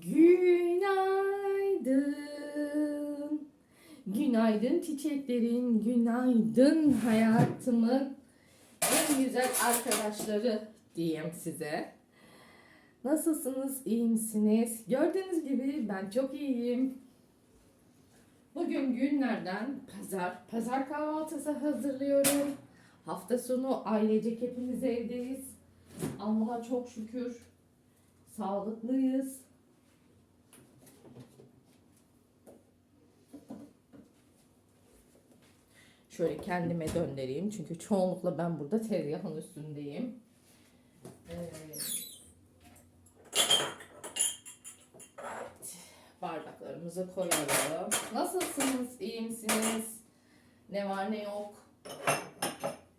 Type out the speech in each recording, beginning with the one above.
Günaydın. Günaydın çiçeklerin, günaydın hayatımın en güzel arkadaşları diyeyim size. Nasılsınız, iyi misiniz? Gördüğünüz gibi ben çok iyiyim. Bugün günlerden pazar. Pazar kahvaltısı hazırlıyorum. Hafta sonu ailecek hepimiz evdeyiz. Allah'a çok şükür. Sağlıklıyız. Şöyle kendime döndüreyim çünkü çoğunlukla ben burada tezgahın üstündeyim. Ee, bardaklarımızı koyalım. Nasılsınız? İyi misiniz? Ne var ne yok?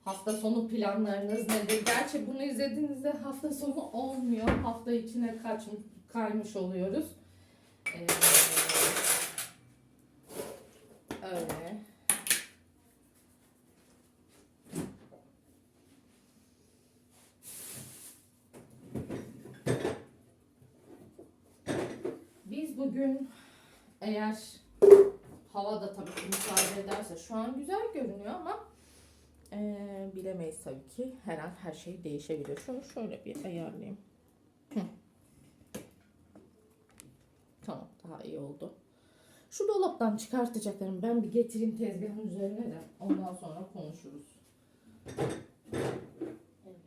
Hafta sonu planlarınız nedir? Gerçi bunu izlediğinizde hafta sonu olmuyor. Hafta içine kaç, kaymış oluyoruz. Ee, öyle. Biz bugün eğer hava da tabii ki müsaade ederse şu an güzel görünüyor ama ee, bilemeyiz tabii ki. Her an her şey değişebilir. Şunu şöyle bir ayarlayayım. Tamam daha iyi oldu. Şu dolaptan çıkartacaklarımı ben bir getireyim tezgahın üzerine de ondan sonra konuşuruz. Evet.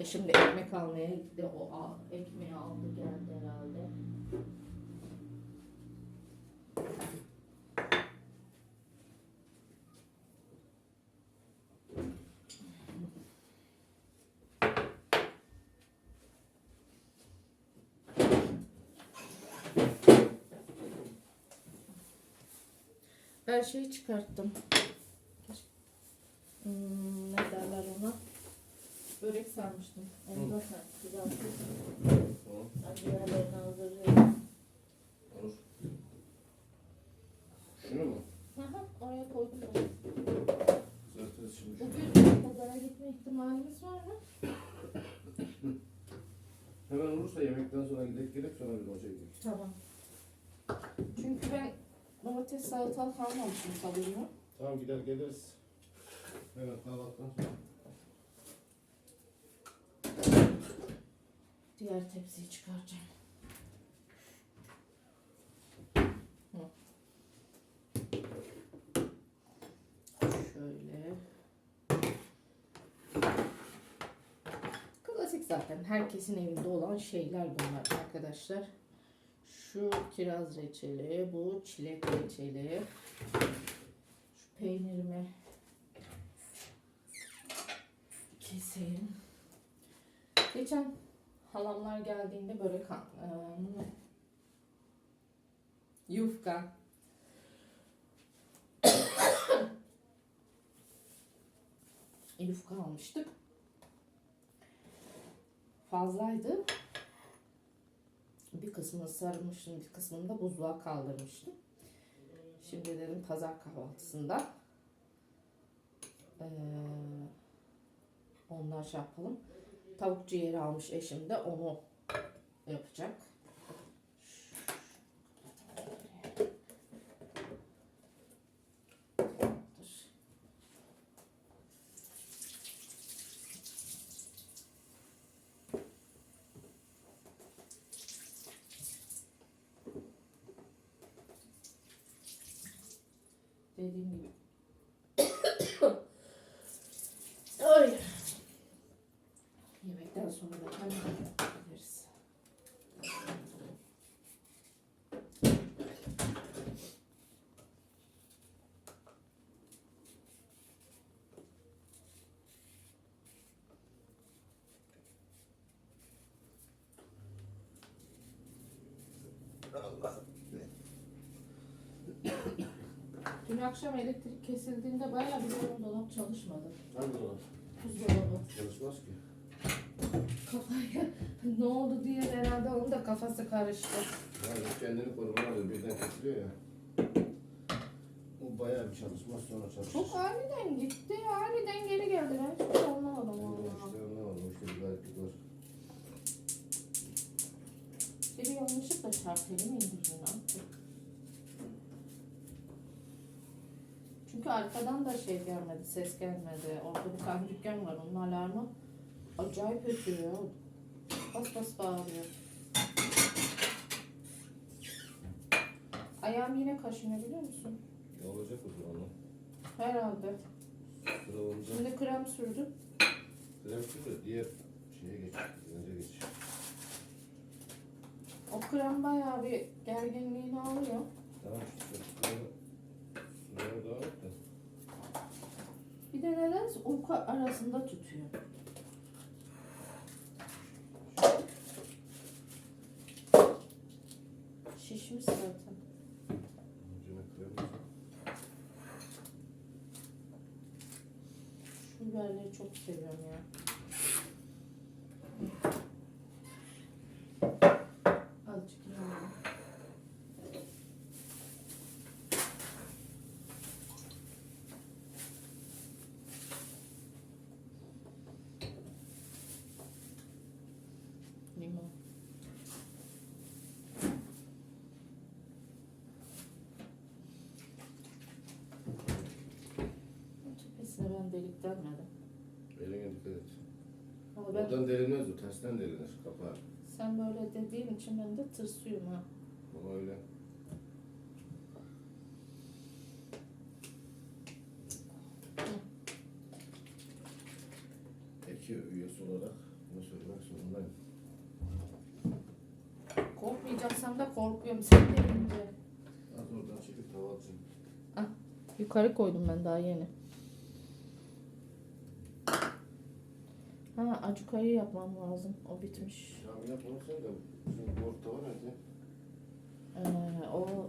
E şimdi ekmek almaya gitti. O al, ekmeği aldı geldi herhalde. Ben şeyi çıkarttım. Hmm, ne derler ona? Börek sarmıştım. Onu da sen kızarttım. Tamam, Ben diğerlerini hazırlıyorum. olur. Şunu mu? Hı hı, oraya koydum. Kızartırız şimdi. Bugün pazara gitme ihtimalimiz var mı? Hemen olursa yemekten sonra gidip gelip sonra bir maça gidelim. Tamam. Çünkü ben domates salatalık almamışım sanırım. Tamam gider geliriz. Evet kahvaltıdan sonra. Diğer tepsiyi çıkaracağım. Şöyle. Klasik zaten. Herkesin evinde olan şeyler bunlar arkadaşlar. Şu kiraz reçeli, bu çilek reçeli. Şu peynirimi keseyim. Geçen halamlar geldiğinde börek al- eee, yufka yufka almıştık. Fazlaydı. Bir kısmını sarmıştım, bir kısmını da buzluğa kaldırmıştım. Şimdi dedim pazar kahvaltısında eee ondan şey yapalım. Tavuk ciğeri almış eşim de onu yapacak. Dediğim gibi. Ay. Yemekten sonra da hemen gideriz. Allah. Dün akşam elektrik kesildiğinde bayağı bir benim dolap çalışmadı. Hangi dolap? Buzdolabı. Çalışmaz ki. Kafaya ne oldu diye herhalde onun da kafası karıştı. Yani kendini korumana alıyor birden kesiliyor ya. O bayağı bir çalışmaz sonra çalışır. Çok aniden gitti, aniden geri geldi. Ben hiç anlamadım Ben de vallahi. işte anlamadım işte bir gariplik var. Şarteli mi indirdin artık? Çünkü arkadan da şey gelmedi, ses gelmedi. Orada bir tane dükkan var, onun alarmı acayip ötüyor. Bas bas bağırıyor. Ayağım yine kaşınıyor biliyor musun? Ne olacak o zaman? Herhalde. Sıra Şimdi krem sürdüm. krem sürü diğer şeye geç. Önce geç. O krem bayağı bir gerginliğini alıyor. Tamam işte. Devam et de. Bir de nedense uyku arasında tutuyor. Şişmiş zaten. Şu biberleri çok seviyorum ya. Azıcık limon. Limon. Tepesine ben delik delmedim. Eline dikkat et. Ama ben, Oradan delinmez o. Tersten delinir. Kapağı. sen böyle dediğin için ben de tırsıyorum ha. Ama öyle. Eki üyesi olarak bunu söylemek zorundayım. Korkmayacaksam da korkuyorum sen deyince. Az oradan çekip tava atacağım. Yukarı koydum ben daha yeni. Ha acukayı yapmam lazım. O bitmiş. Tamam yapma sen de. Bizim bu orta var hadi. Ee, o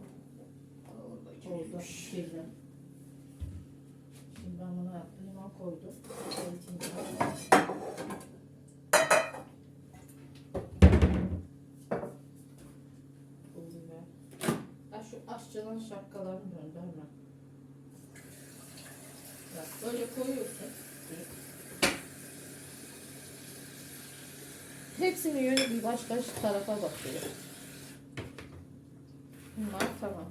Oradaki oldu. Şeyde. Şimdi ben buna limon koydum. Biber. Ha şu aşçının şapkalarını gönderme. Bak böyle koyuyorsun. Hepsinin yönü bir başka tarafa bakıyor. Bunlar tamam.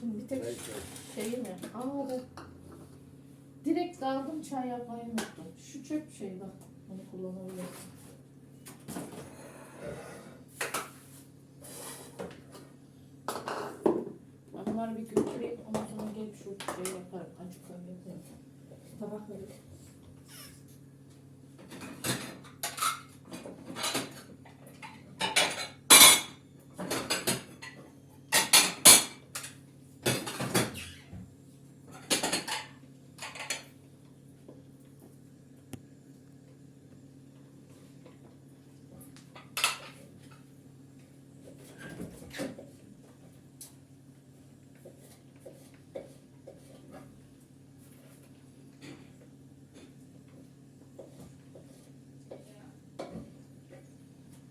Şimdi bir tek şeyi mi? Aa bak. Direkt daldım çay yapmayı unuttum. Şu çöp şey bak. Onu kullanabilirsin. Ben bunları bir götüreyim. Ondan sonra gelip şu şeyi yaparım. Acık yaparım. Tabak.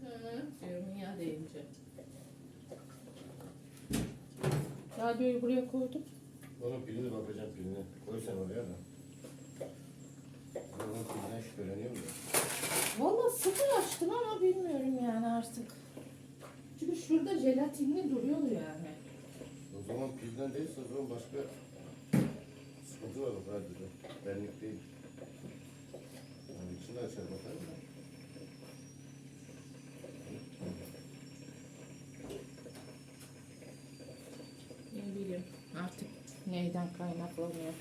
Hı, diyorum ya deyince. Radyoyu buraya koydum. Onun pilini bakacağım pilini. Koy sen oraya da. Onun pilinden şüpheleniyorum da. Valla sıfır açtım ama bilmiyorum yani artık. Çünkü şurada jelatinli duruyor yani. O zaman pilden değilse o zaman başka sıkıntı var o radyoda. Benlik değil. Yani içinde açar bakalım da. Ne bileyim artık neyden kaynaklanıyor.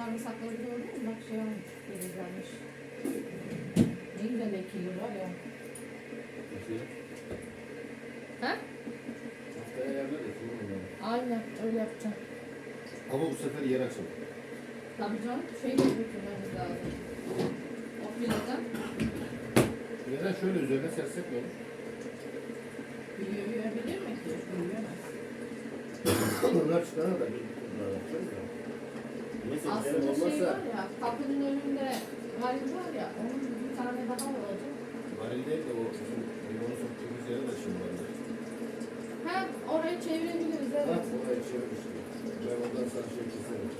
Sarımsakları gördün mü? Bak şey olmuş. Temizlenmiş. Ne güzel ekili var ya. Ha? Haftaya yerler de? Aynen öyle yapacağım. Ama bu sefer yer açalım. Tabii canım şey de götürmemiz lazım. O fileden Yerden şöyle üzerine sersek ne olur? büyüyebilir mi ki? Büyüyemez. Bunlar çıkana da bir bunlar yapacağız ya. Aslında şey olmazsa var ya, kapının önünde varil var ya, onun bir tane daha olacak. varil değil de o bizim limonu soktuğumuz yere de şimdi var. Hem orayı çevirebiliriz Ha, evet. oraya çevirmiş. Ben ondan sana şey keserim.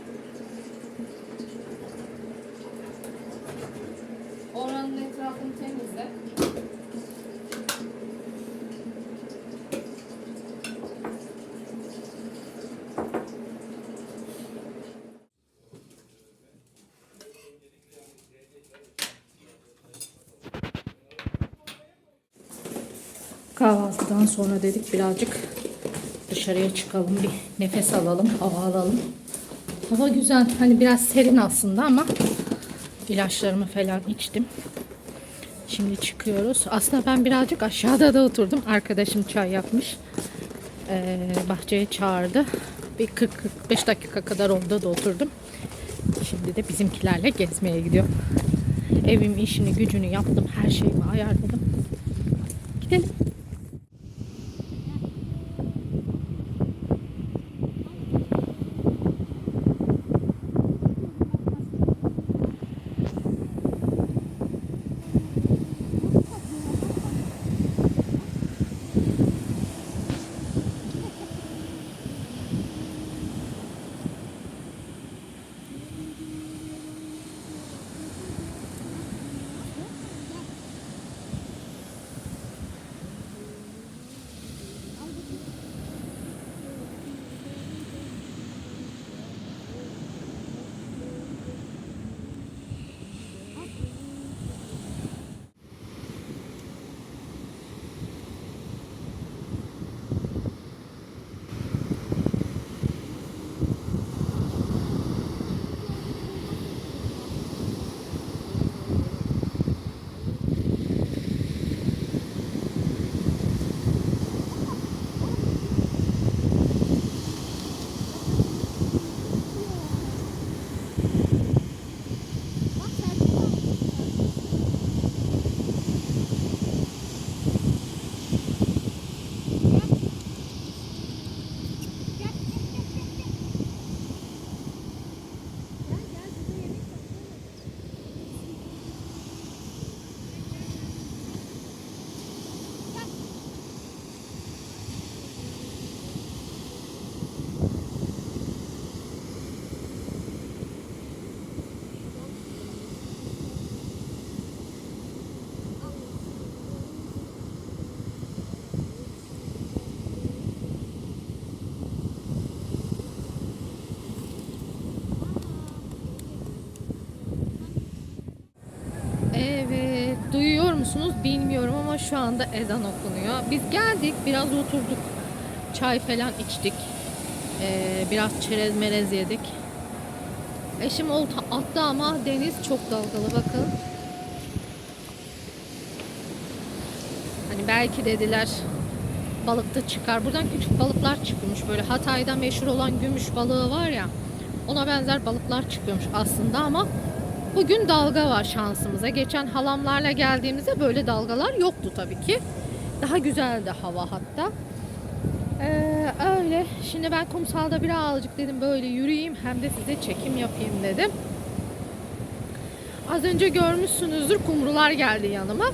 Kahvaltıdan sonra dedik birazcık dışarıya çıkalım bir nefes alalım, hava alalım. Hava güzel. Hani biraz serin aslında ama ilaçlarımı falan içtim. Şimdi çıkıyoruz. Aslında ben birazcık aşağıda da oturdum. Arkadaşım çay yapmış. Ee, bahçeye çağırdı. Bir 40-45 dakika kadar orada da oturdum. Şimdi de bizimkilerle gezmeye gidiyorum. Evim işini gücünü yaptım. Her şeyimi ayarladım. Gidelim. Musunuz bilmiyorum ama şu anda ezan okunuyor. Biz geldik, biraz oturduk. Çay falan içtik. Ee, biraz çerez merez yedik. Eşim olta attı ama deniz çok dalgalı bakın. Hani belki dediler balıkta çıkar. Buradan küçük balıklar çıkıyormuş böyle. Hatay'da meşhur olan gümüş balığı var ya. Ona benzer balıklar çıkıyormuş aslında ama Bugün dalga var şansımıza. Geçen halamlarla geldiğimizde böyle dalgalar yoktu tabii ki. Daha güzeldi hava hatta. Ee, öyle. Şimdi ben kumsalda birazcık dedim böyle yürüyeyim hem de size çekim yapayım dedim. Az önce görmüşsünüzdür kumrular geldi yanıma.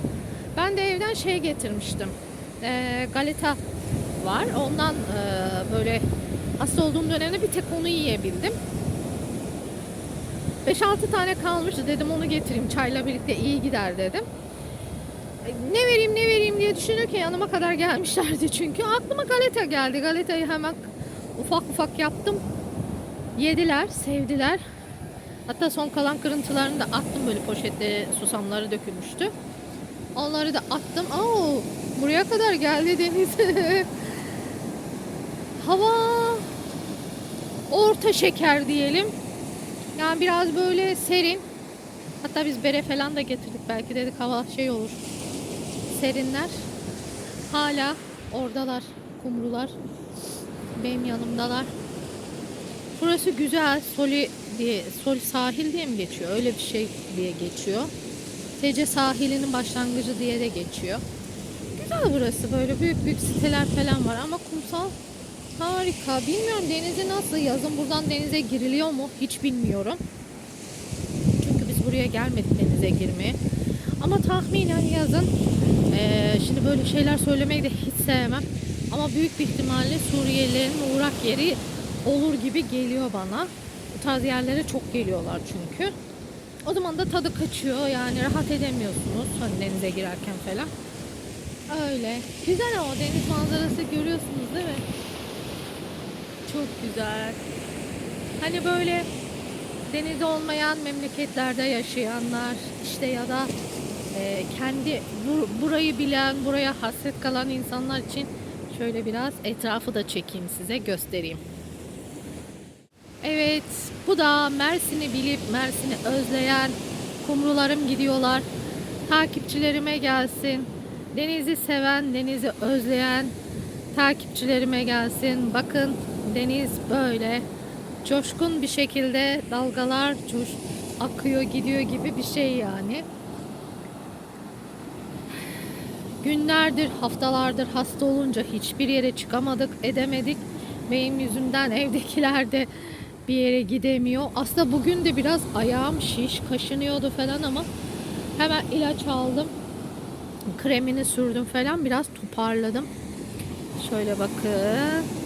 Ben de evden şey getirmiştim. Ee, galeta var. Ondan e, böyle hasta olduğum dönemde bir tek onu yiyebildim. 5-6 tane kalmıştı dedim onu getireyim çayla birlikte iyi gider dedim. E, Ne vereyim ne vereyim diye düşünürken yanıma kadar gelmişlerdi çünkü. Aklıma galeta geldi. Galetayı hemen ufak ufak yaptım. Yediler, sevdiler. Hatta son kalan kırıntılarını da attım böyle poşetlere susamları dökülmüştü. Onları da attım. Oo, buraya kadar geldi deniz. Hava orta şeker diyelim. Yani biraz böyle serin. Hatta biz bere falan da getirdik. Belki dedik hava şey olur. Serinler. Hala oradalar. Kumrular. Benim yanımdalar. Burası güzel. Soli diye, Soli sahil diye mi geçiyor? Öyle bir şey diye geçiyor. TC sahilinin başlangıcı diye de geçiyor. Güzel burası. Böyle büyük büyük siteler falan var ama kumsal harika. Bilmiyorum denizi nasıl? Yazın buradan denize giriliyor mu? Hiç bilmiyorum. Çünkü biz buraya gelmedik denize girmeye. Ama tahminen yazın eee, şimdi böyle şeyler söylemeyi de hiç sevmem. Ama büyük bir ihtimalle Suriyelilerin uğrak yeri olur gibi geliyor bana. Bu tarz yerlere çok geliyorlar çünkü. O zaman da tadı kaçıyor yani rahat edemiyorsunuz hani denize girerken falan. Öyle. Güzel ama deniz manzarası görüyorsunuz değil mi? Çok güzel. Hani böyle deniz olmayan memleketlerde yaşayanlar işte ya da e, kendi bu- burayı bilen, buraya hasret kalan insanlar için şöyle biraz etrafı da çekeyim size göstereyim. Evet, bu da Mersin'i bilip Mersin'i özleyen kumrularım gidiyorlar. Takipçilerime gelsin. Denizi seven, denizi özleyen takipçilerime gelsin. Bakın deniz böyle coşkun bir şekilde dalgalar coş akıyor gidiyor gibi bir şey yani. Günlerdir, haftalardır hasta olunca hiçbir yere çıkamadık, edemedik. Benim yüzümden evdekiler de bir yere gidemiyor. Aslında bugün de biraz ayağım şiş, kaşınıyordu falan ama hemen ilaç aldım. Kremini sürdüm falan biraz toparladım. Şöyle bakın.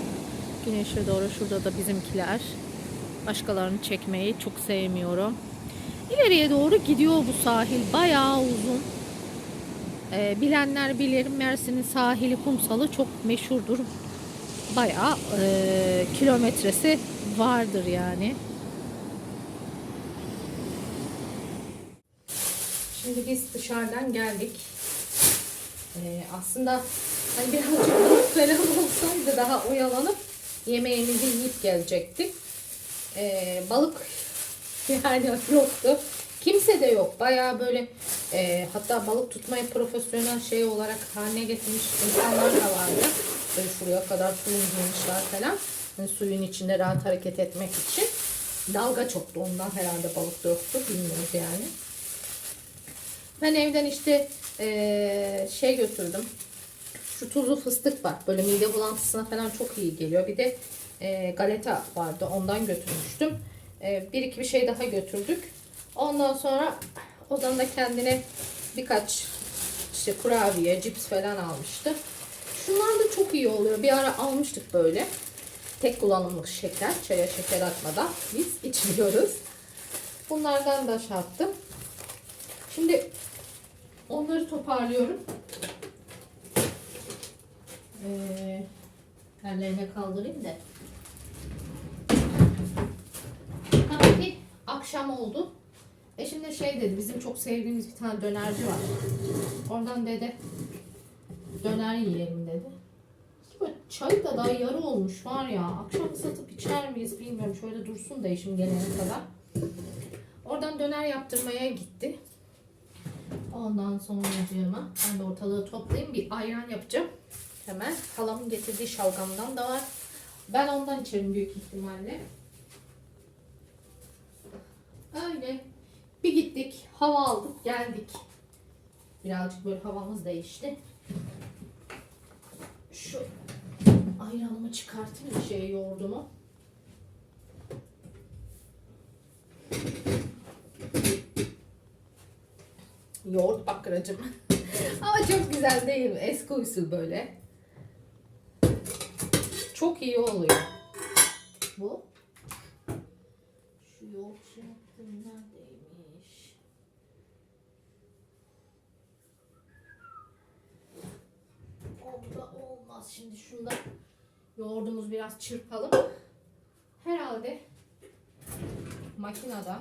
Güneşe doğru şurada da bizimkiler. Başkalarını çekmeyi çok sevmiyorum. İleriye doğru gidiyor bu sahil. Bayağı uzun. Ee, bilenler bilir Mersin'in sahili kumsalı çok meşhurdur. Bayağı e, kilometresi vardır yani. Şimdi biz dışarıdan geldik. Ee, aslında hani birazcık falan olsaydı daha oyalanıp yemeğimizi yiyip gelecektik. Ee, balık yani yoktu. Kimse de yok. Bayağı böyle e, hatta balık tutmayı profesyonel şey olarak haline getirmiş insanlar da vardı. Böyle şuraya kadar suyun girmişler falan. Hani suyun içinde rahat hareket etmek için. Dalga çoktu ondan herhalde balık da yoktu. Bilmiyoruz yani. Ben evden işte eee, şey götürdüm. Şu tuzlu fıstık var. Böyle mide bulantısına falan çok iyi geliyor. Bir de eee, galeta vardı. Ondan götürmüştüm. Eee, bir iki bir şey daha götürdük. Ondan sonra Ozan da kendine birkaç işte kurabiye, cips falan almıştı. Şunlar da çok iyi oluyor. Bir ara almıştık böyle. Tek kullanımlık şeker. Çaya şeker atmadan biz içmiyoruz. Bunlardan da şey. Şimdi onları toparlıyorum. Ellerine kaldırayım da. Tabii ki akşam oldu. E şimdi şey dedi, bizim çok sevdiğimiz bir tane dönerci var. Oradan dedi, döner yiyelim dedi. Böyle çay da daha yarı olmuş var ya. Akşam satıp içer miyiz bilmiyorum. Şöyle dursun da işim gelene kadar. Oradan döner yaptırmaya gitti. Ondan sonra diyorum ben de ortalığı toplayayım bir ayran yapacağım. Hemen halamın getirdiği şalgamdan da var. Ben ondan içerim büyük ihtimalle. Öyle. Bir gittik, hava aldık, geldik. Birazcık böyle havamız değişti. Şu ayranımı çıkartayım bir şey yoğurdumu. Yoğurt bakracım. Ama çok güzel değil mi? Eski usul böyle. Çok iyi oluyor. Bu. Şu yoğurt şey yaptım neredeymiş? Onda olmaz. Şimdi şunda yoğurdumuz biraz çırpalım. Herhalde makinede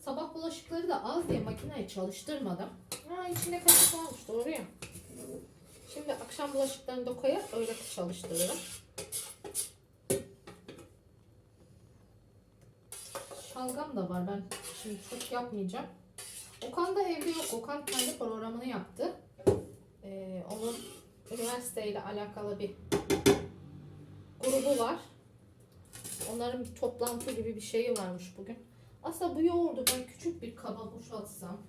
Sabah bulaşıkları da az diye makineyi çalıştırmadım. Ha içinde kaşık varmış doğru ya. Şimdi akşam bulaşıklarını da koyar öyle çalıştırırım. Şal salgam da var. Ben şimdi çok yapmayacağım. Okan da evde yok. Okan kendi programını yaptı. Ee, onun üniversiteyle alakalı bir grubu var. Onların bir toplantı gibi bir şeyi varmış bugün. Aslında bu yoğurdu ben küçük bir kaba boşaltsam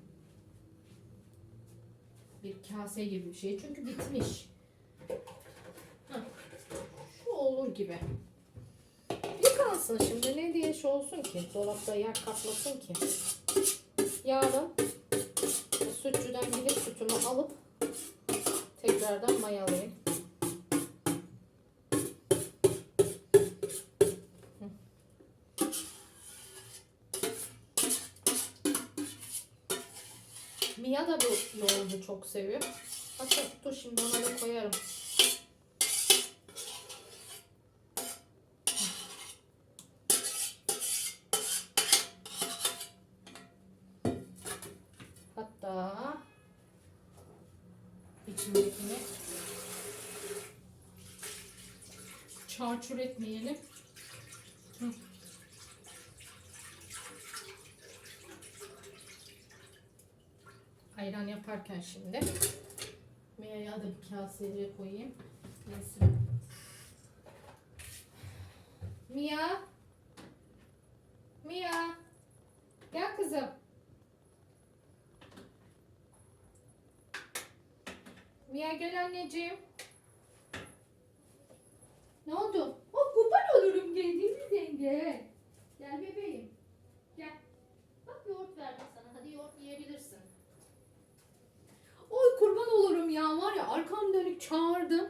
bir kase gibi bir şey. Çünkü bitmiş. Heh. Şu olur gibi. Yıkansın şimdi. Ne diye şey olsun ki? Dolapta yer kaplasın ki. Yarın sütçüden gidip sütümü alıp tekrardan mayalayayım. Mia da bu yoğurdu çok seviyor. Hatta dur şimdi ona da koyarım. Çarçur etmeyelim. Hı. Ayran yaparken şimdi Mia'ya da bir kaseye koyayım. Neyse. Mia Mia Gel kızım. Mia gel anneciğim. Ne oldu? Yenge. Gel bebeğim. Gel. Bak yoğurt verdim sana. Hadi yoğurt yiyebilirsin. Oy kurban olurum ya var ya arkam dönük çağırdım.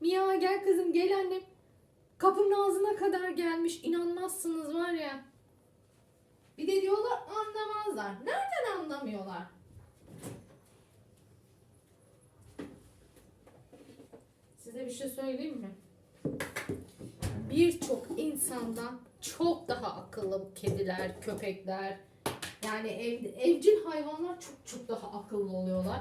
Mia gel kızım gel annem. Kapının ağzına kadar gelmiş. İnanmazsınız var ya. Bir de diyorlar anlamazlar. Nereden anlamıyorlar? Size bir şey söyleyeyim mi? Birçok insandan çok daha akıllı kediler, köpekler. Yani ev, evcil hayvanlar çok çok daha akıllı oluyorlar.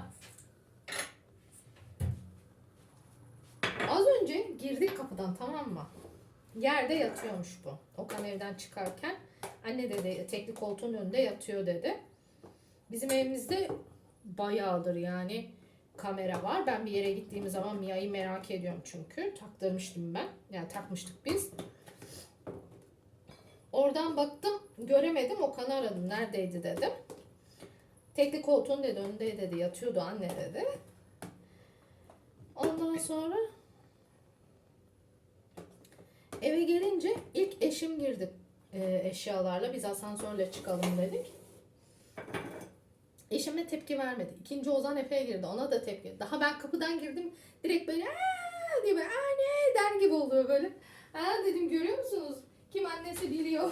Az önce girdik kapıdan tamam mı? Yerde yatıyormuş bu. Okan evden çıkarken anne dedi tekli koltuğun önünde yatıyor dedi. Bizim evimizde bayağıdır yani kamera var. Ben bir yere gittiğim zaman Mia'yı merak ediyorum çünkü. Taktırmıştım ben. Yani takmıştık biz. Oradan baktım göremedim Okan'ı aradım. Neredeydi dedim. Tekli koltuğun dedi önünde dedi yatıyordu anne dedi. Ondan sonra eve gelince ilk eşim girdi e, eşyalarla. Biz asansörle çıkalım dedik. Eşime tepki vermedi. İkinci Ozan Efe'ye girdi. Ona da tepki. Daha ben kapıdan girdim. Direkt böyle "Aa!" diye böyle anne der gibi oluyor böyle. Ha dedim görüyor musunuz? Kim annesi biliyor.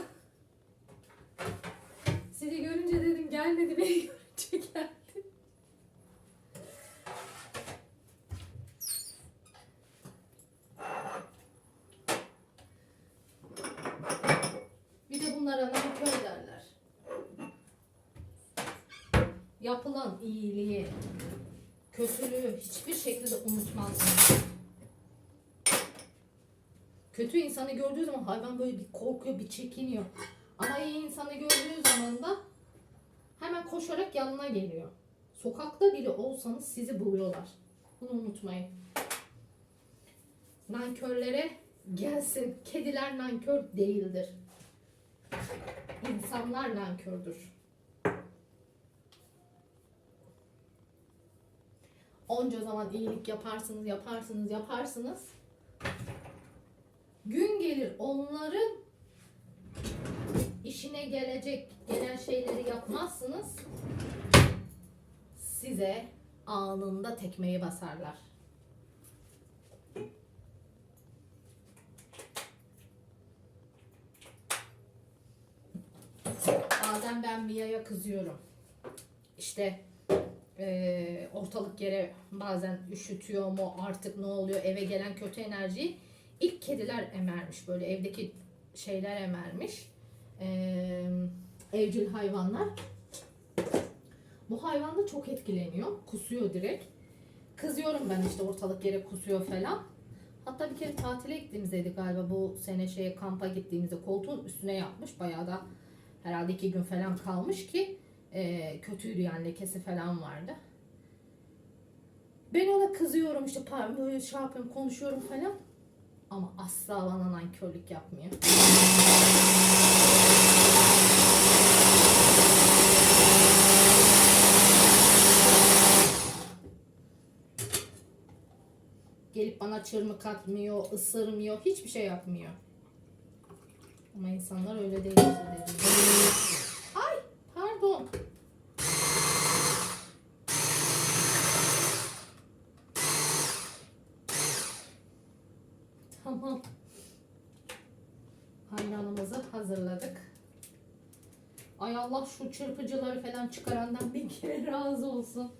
Sizi görünce dedim gelmedi beni görünce geldi. Bir de bunlara nankör derler. Yapılan iyiliği, kötülüğü hiçbir şekilde unutmazlar. Kötü insanı gördüğü zaman hayvan böyle bir korkuyor, bir çekiniyor. İnsanı gördüğü zaman da hemen koşarak yanına geliyor. Sokakta bile olsanız sizi buluyorlar. Bunu unutmayın. Nankörlere gelsin. Kediler nankör değildir. İnsanlar nankördür. Onca zaman iyilik yaparsınız, yaparsınız, yaparsınız. Gün gelir onların gelecek gelen şeyleri yapmazsınız. Size anında tekmeyi basarlar. Bazen ben Mia'ya kızıyorum. İşte eee, ortalık yere bazen üşütüyor mu artık ne oluyor eve gelen kötü enerjiyi ilk kediler emermiş böyle evdeki şeyler emermiş Evcil hayvanlar. Bu hayvan da çok etkileniyor. Kusuyor direkt. Kızıyorum ben işte ortalık yere kusuyor falan. Hatta bir kere tatile gittiğimizdeydi galiba. Bu sene şeye kampa gittiğimizde koltuğun üstüne yapmış bayağı da Herhalde iki gün falan kalmış ki e, kötüydü yani. Lekesi falan vardı. Ben ona kızıyorum işte böyle şey yapıyorum konuşuyorum falan. Ama asla bana nankörlük yapmıyor. Gelip bana çırmık atmıyor, ısırmıyor, hiçbir şey yapmıyor. Ama insanlar öyle değil. Ay pardon. Tamam. Hayranımızı hazırladık. Ay Allah şu çırpıcıları falan çıkarandan bir kere razı olsun.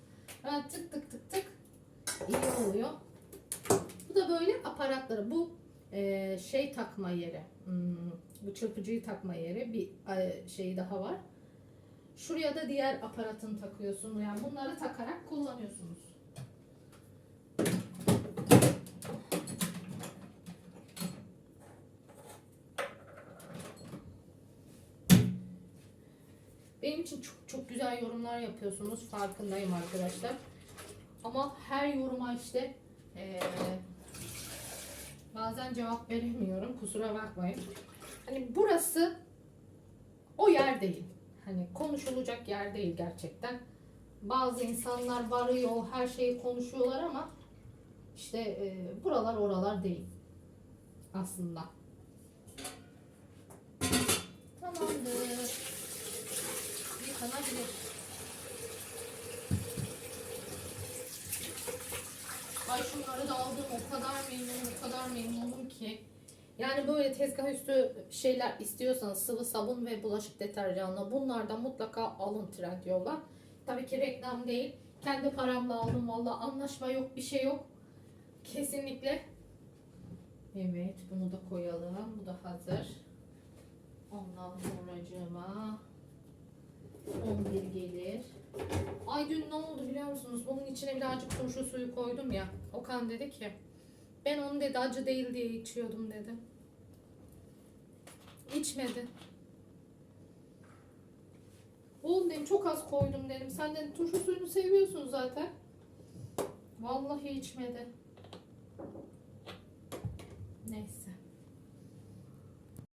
Ha, tık tık tık tık. İyi oluyor. Da böyle aparatları. Bu e, şey takma yeri. Hmm, bu çırpıcıyı takma yeri. Bir e, şey daha var. Şuraya da diğer aparatını takıyorsun. Yani bunları takarak kullanıyorsunuz. Benim için çok çok güzel yorumlar yapıyorsunuz. Farkındayım arkadaşlar. Ama her yoruma işte eee, bazen cevap veremiyorum. Kusura bakmayın. Hani burası o yer değil. Hani konuşulacak yer değil gerçekten. Bazı insanlar varıyor, her şeyi konuşuyorlar ama işte eee, buralar oralar değil. Aslında. Tamamdır. Yıkanabilir. Ay şunları da aldım. O kadar memnunum, o kadar memnunum ki. Yani böyle tezgah üstü şeyler istiyorsanız sıvı sabun ve bulaşık deterjanlı bunlardan mutlaka alın Trendyol'dan. Tabii ki reklam değil. Kendi paramla aldım valla. Anlaşma yok, bir şey yok. Kesinlikle. Evet, bunu da koyalım. Bu da hazır. Ondan sonracığıma 11 gelir. Ay dün ne oldu biliyor musunuz? Bunun içine birazcık turşu suyu koydum ya. Okan dedi ki ben onu dedi acı değil diye içiyordum dedi. İçmedi. Oğlum dedim çok az koydum dedim. Sen dedim turşu suyunu seviyorsun zaten. Vallahi içmedi. Neyse.